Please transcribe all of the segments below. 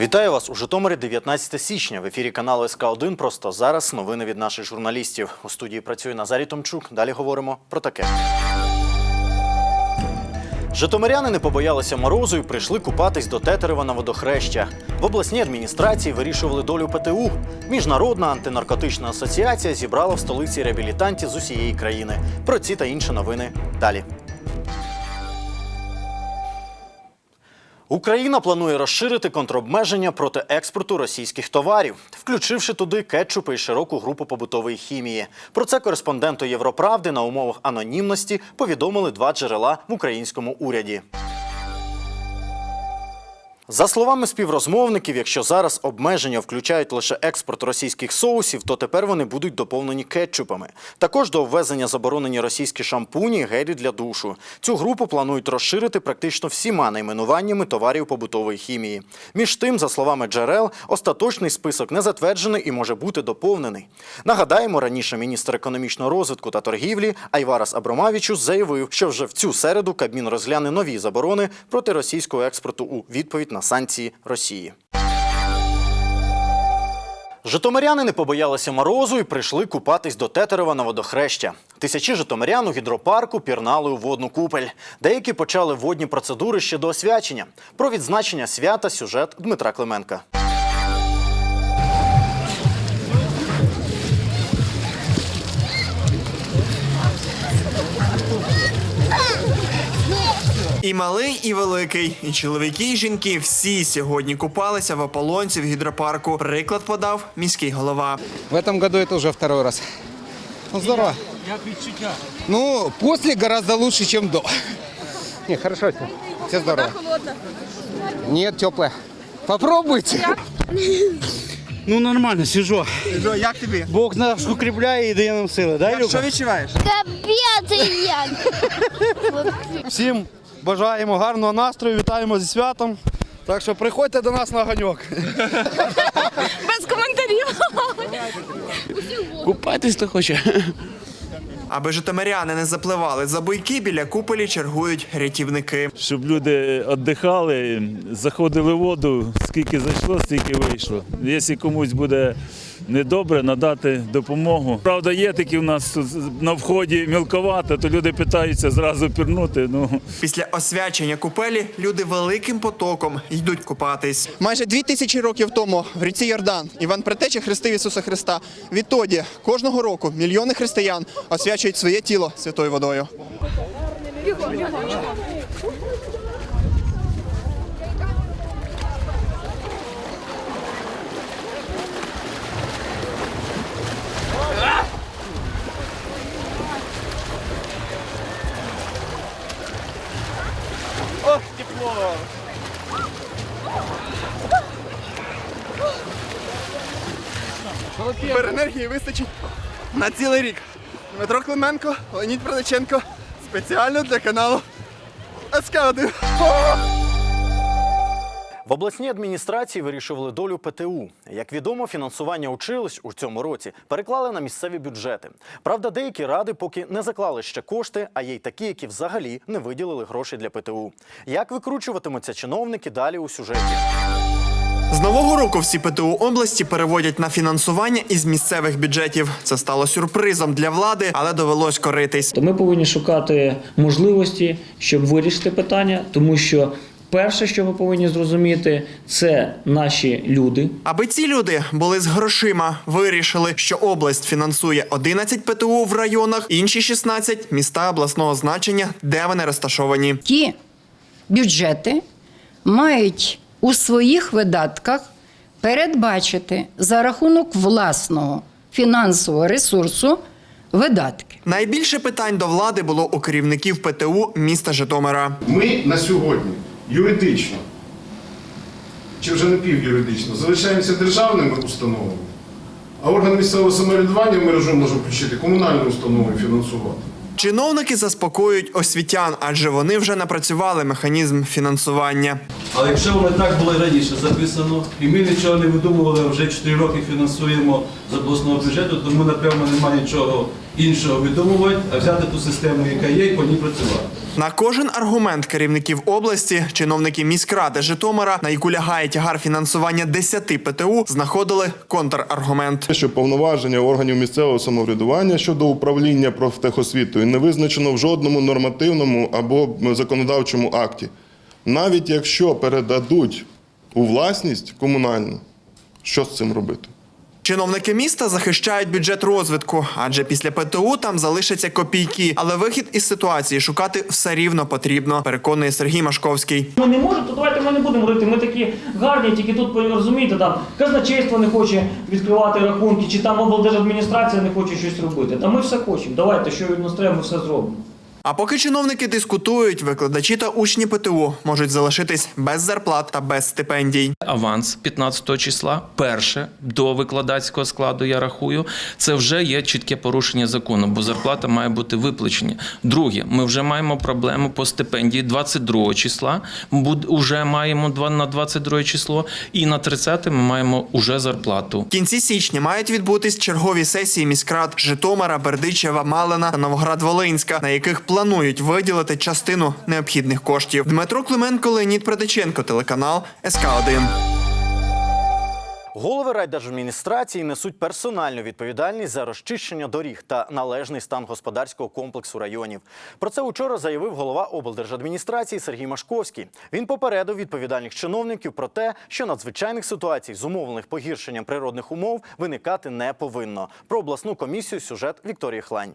Вітаю вас у Житомирі 19 січня. В ефірі каналу СК 1 Просто зараз новини від наших журналістів. У студії працює Назарій Томчук. Далі говоримо про таке. Житомиряни не побоялися морозу і прийшли купатись до Тетерева на водохреща. В обласній адміністрації вирішували долю ПТУ. Міжнародна антинаркотична асоціація зібрала в столиці реабілітантів з усієї країни. Про ці та інші новини далі. Україна планує розширити контробмеження проти експорту російських товарів, включивши туди кетчупи і широку групу побутової хімії. Про це кореспонденту Європравди на умовах анонімності повідомили два джерела в українському уряді. За словами співрозмовників, якщо зараз обмеження включають лише експорт російських соусів, то тепер вони будуть доповнені кетчупами. Також до ввезення заборонені російські шампуні, гелі для душу. Цю групу планують розширити практично всіма найменуваннями товарів побутової хімії. Між тим, за словами джерел, остаточний список не затверджений і може бути доповнений. Нагадаємо, раніше міністр економічного розвитку та торгівлі Айварас Абромавічус заявив, що вже в цю середу Кабмін розгляне нові заборони проти російського експорту у відповідь на санкції Росії. Житомиряни не побоялися морозу і прийшли купатись до Тетерева на водохреща. Тисячі житомирян у гідропарку пірнали у водну купель. Деякі почали водні процедури ще до освячення. Про відзначення свята сюжет Дмитра Клименка. І малий, і великий, і чоловіки, і жінки всі сьогодні купалися в ополонці в гідропарку. Приклад подав міський голова. В этом году это уже второй раз. Ну, здорово. Як відчуття? Ну, после гораздо лучше, чем до. Не, хорошо. Все здорово. Нет, теплая. Попробуйте. Ну нормально, свіжо. Як тобі? Бог нас укріпляє і дає нам сили, да, Що Люка? відчуваєш? Капець як! Всім бажаємо гарного настрою, вітаємо зі святом. Так що приходьте до нас на ганьок. Без коментарів. Купатись хто хоче. Аби житомиряни не запливали за буйки, біля куполі чергують рятівники. щоб люди віддихали, заходили в воду, скільки зайшло, стільки вийшло. Якщо комусь буде недобре, надати допомогу. Правда, є такі в нас тут на вході мілковато, то люди питаються зразу пірнути. Ну, Після освячення купелі люди великим потоком йдуть купатись. Майже дві тисячі років тому в ріці Йордан Іван Предтеча хрестив Ісуса Христа. Відтоді кожного року мільйони християн освячують своє тіло святою водою. Енергії вистачить на цілий рік. Дмитро Клименко, Леонід Приличенко. Спеціально для каналу СК1. В обласній адміністрації вирішували долю ПТУ. Як відомо, фінансування училищ у цьому році переклали на місцеві бюджети. Правда, деякі ради поки не заклали ще кошти, а є й такі, які взагалі не виділили гроші для ПТУ. Як викручуватимуться чиновники далі у сюжеті? З нового року всі ПТУ області переводять на фінансування із місцевих бюджетів. Це стало сюрпризом для влади, але довелось коритись. То ми повинні шукати можливості, щоб вирішити питання, тому що перше, що ми повинні зрозуміти, це наші люди. Аби ці люди були з грошима, вирішили, що область фінансує 11 ПТУ в районах, інші 16 – міста обласного значення, де вони розташовані. Ті бюджети мають у своїх видатках передбачити за рахунок власного фінансового ресурсу видатки. Найбільше питань до влади було у керівників ПТУ міста Житомира. Ми на сьогодні юридично, чи вже напівюридично, залишаємося державними установами, а органи місцевого самоврядування в мережу можуть включити комунальну установу і фінансувати. Чиновники заспокоюють освітян, адже вони вже напрацювали механізм фінансування. Але якщо воно так було раніше записано, і ми нічого не видумували, вже 4 роки фінансуємо з обласного бюджету, тому напевно немає нічого іншого видумувати, а взяти ту систему, яка є, і по ній працювати. На кожен аргумент керівників області, чиновники міськради Житомира, на яку лягає тягар фінансування 10 ПТУ, знаходили контраргумент. Що повноваження органів місцевого самоврядування щодо управління профтехосвітою не визначено в жодному нормативному або законодавчому акті. Навіть якщо передадуть у власність комунальну, що з цим робити? Чиновники міста захищають бюджет розвитку, адже після ПТУ там залишаться копійки. Але вихід із ситуації шукати все рівно потрібно, переконує Сергій Машковський. Ми не можемо, то давайте ми не будемо робити. Ми такі гарні, тільки тут розумієте, там казначейство не хоче відкривати рахунки, чи там облдержадміністрація не хоче щось робити. Та ми все хочемо. Давайте, що від нас треба, ми все зробимо. А поки чиновники дискутують, викладачі та учні ПТУ можуть залишитись без зарплат та без стипендій. аванс 15 числа, перше до викладацького складу, я рахую, це вже є чітке порушення закону, бо зарплата має бути виплачена. Друге, ми вже маємо проблему по стипендії 22 числа. Уже маємо на 22 число, і на 30 ми маємо уже зарплату. В кінці січня мають відбутись чергові сесії міськрад Житомира, Бердичева, Малина та Новоград-Волинська, на яких планують виділити частину необхідних коштів. Дмитро Клименко, Леонід Предиченко, телеканал СК 1 Голови райдержадміністрації несуть персональну відповідальність за розчищення доріг та належний стан господарського комплексу районів. Про це учора заявив голова облдержадміністрації Сергій Машковський. Він попередив відповідальних чиновників про те, що надзвичайних ситуацій, зумовлених погіршенням природних умов, виникати не повинно. Про обласну комісію сюжет Вікторії Хлань.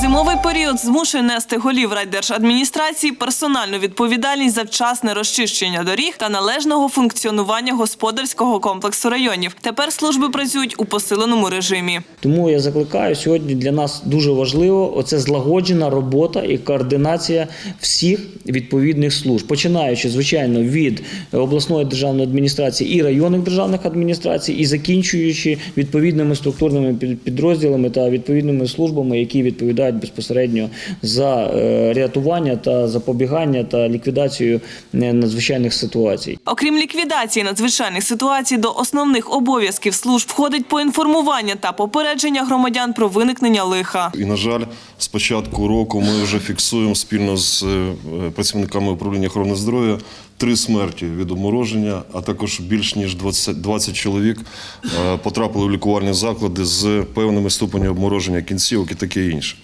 Зимовий період змушує нести голів райдержадміністрації персональну відповідальність за вчасне розчищення доріг та належного функціонування господарського комплексу районів. Тепер служби працюють у посиленому режимі. Тому я закликаю сьогодні для нас дуже важливо оце злагоджена робота і координація всіх відповідних служб, починаючи звичайно від обласної державної адміністрації і районних державних адміністрацій, і закінчуючи відповідними структурними під- підрозділами та відповідними службами, які відповідають безпосередньо за е, рятування та запобігання та ліквідацію е, надзвичайних ситуацій. Окрім ліквідації надзвичайних ситуацій, до основних обов'язків служб входить поінформування та попередження громадян про виникнення лиха. І, на жаль, з початку року ми вже фіксуємо спільно з е, працівниками управління охорони здоров'я три смерті від обмороження, а також більш ніж 20, 20 чоловік е, потрапили в лікувальні заклади з певними ступенями обмороження кінцівок і таке інше.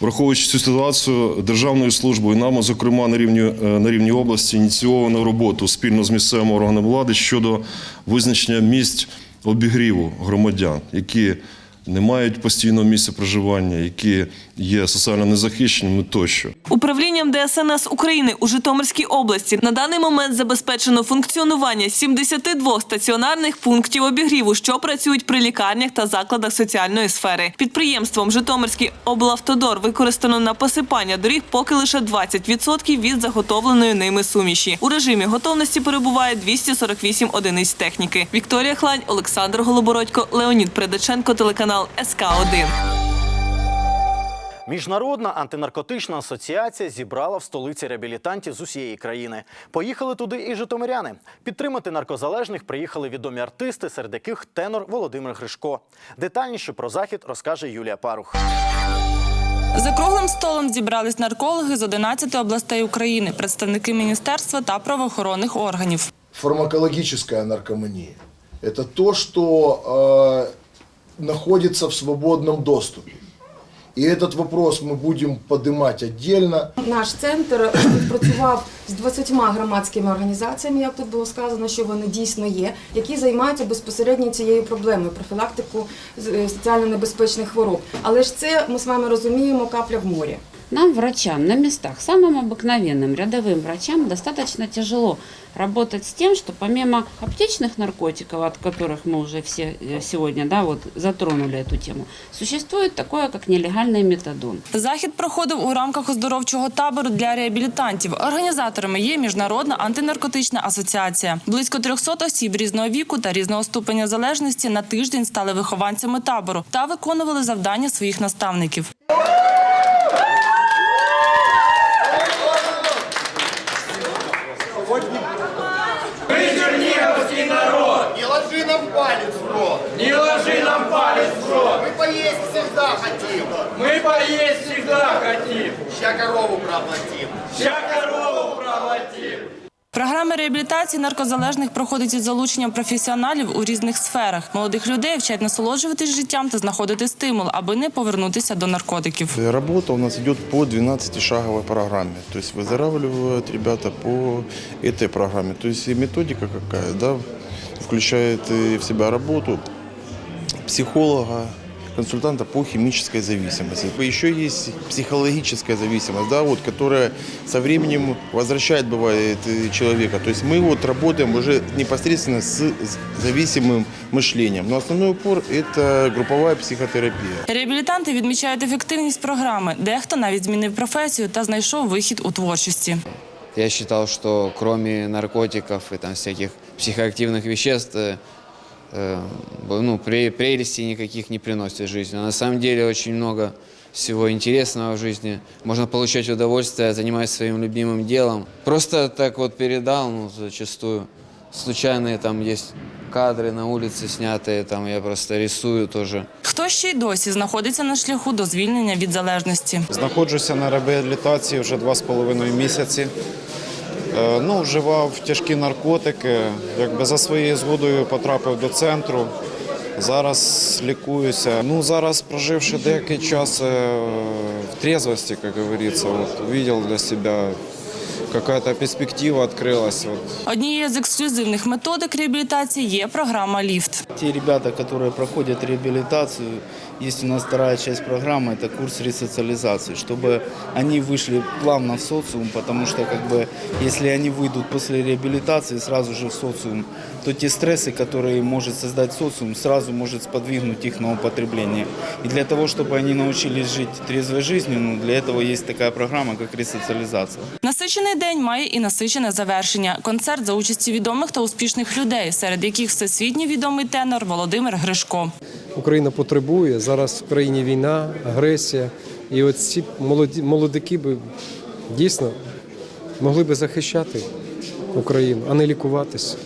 Враховуючи цю ситуацію, державною службою нами, зокрема на рівні, е, на рівні області, ініційовано роботу спільно з місцевими органами влади щодо визначення місць обігріву громадян, які не мають постійного місця проживання, які є соціально незахищеними тощо. Управлінням ДСНС України у Житомирській області на даний момент забезпечено функціонування 72 стаціонарних пунктів обігріву, що працюють при лікарнях та закладах соціальної сфери. Підприємством Житомирський облавтодор використано на посипання доріг поки лише 20% від заготовленої ними суміші. У режимі готовності перебуває 248 одиниць техніки. Вікторія Хлань, Олександр Голобородько, Леонід Предаченко, телеканал СК 1 Міжнародна антинаркотична асоціація зібрала в столиці реабілітантів з усієї країни. Поїхали туди і житомиряни. Підтримати наркозалежних приїхали відомі артисти, серед яких тенор Володимир Гришко. Детальніше про захід розкаже Юлія Парух. За круглим столом зібрались наркологи з 11 областей України, представники міністерства та правоохоронних органів. фармакологическая наркомания. Это то, что э, находится в свободном доступе. І этот вопрос ми будемо поднимать отдельно. Наш центр працював з 20 громадськими організаціями, як тут було сказано, що вони дійсно є, які займаються безпосередньо цією проблемою профілактику е, соціально небезпечних хвороб. Але ж це ми з вами розуміємо капля в морі. Нам, врачам, на местах, самым обыкновенным рядовым врачам достаточно тяжело работать с тем, что помимо аптечных наркотиков, от которых мы уже все э, сегодня да, вот, затронули эту тему, существует такое, как нелегальный метадон. Захід проходив у рамках оздоровчого табору для реабілітантів. Організаторами є Міжнародна антинаркотична асоціація. Близько 300 осіб різного віку та різного ступеня залежності на тиждень стали вихованцями табору та виконували завдання своїх наставників. рот! Мы поесть всегда проглотим. Мы поесть всегда хотим. Ща корову проглотим. Ща корову проглотим. Програма реабілітації наркозалежних проходить із залученням професіоналів у різних сферах. Молодих людей вчать насолоджуватись життям та знаходити стимул, аби не повернутися до наркотиків. Работа у нас идет по 12-шаговой программе. То есть выздоравливают ребята по этой программе. То есть и методика какая, да, включает и в себя работу психолога, консультанта по химической зависимости. Еще есть психологическая зависимость, да, вот, которая со временем возвращает, бывает, и человека. То есть мы вот работаем уже непосредственно с зависимым мышлением. Но основной упор – это групповая психотерапия. Реабілітанти відмічають ефективність програми. Дехто навіть змінив професію та знайшов вихід у творчості. Я считал, что кроме наркотиков и там всяких психоактивных веществ, э, э, ну, пре- прелестей никаких не приносит жизни. А на самом деле очень много всего интересного в жизни. Можно получать удовольствие, занимаясь своим любимым делом. Просто так вот передал, ну, зачастую. Случайные там есть кадры на улице снятые, там я просто рисую тоже. Хто ще й досі знаходиться на шляху до звільнення від залежності? Знаходжуся на реабілітації вже два з половиною місяці. Е, Ну, вживав тяжкі наркотики, якби за своєю згодою потрапив до центру. Зараз лікуюся. Ну, зараз, проживши деякий час е, в трезвості, як говориться, от, увидел для себе, какая-то перспектива открылась. Вот. Однією з ексклюзивних методик реабілітації є програма Ліфт. Те ребята, которые проходят реабилитацию, есть у нас вторая часть программы, это курс ресоциализации, чтобы они вышли плавно в социум, потому что как бы если они выйдут после реабилитации сразу же в социум, то те стрессы, которые может создать социум, сразу может сподвигнуть их на употребление. И для того, чтобы они научились жить трезвой жизнью, ну, для этого есть такая программа, как ресоциализация. Насичений день має і насичене завершення. Концерт за участі відомих та успішних людей, серед яких всесвітньо відомий тенор Володимир Гришко. Україна потребує. Зараз в країні війна, агресія. І от ці молоді, молодики би дійсно могли би захищати Україну, а не лікуватися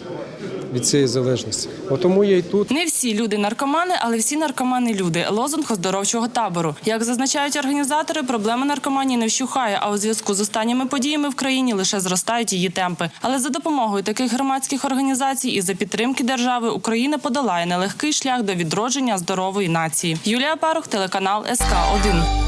від цієї залежності. От тому я і тут. Не всі люди наркомани, але всі наркомани люди. Лозунг оздоровчого табору. Як зазначають організатори, проблема наркоманії не вщухає, а у зв'язку з останніми подіями в країні лише зростають її темпи. Але за допомогою таких громадських організацій і за підтримки держави Україна подолає нелегкий шлях до відродження здорової нації. Юлія Парух, телеканал СК 1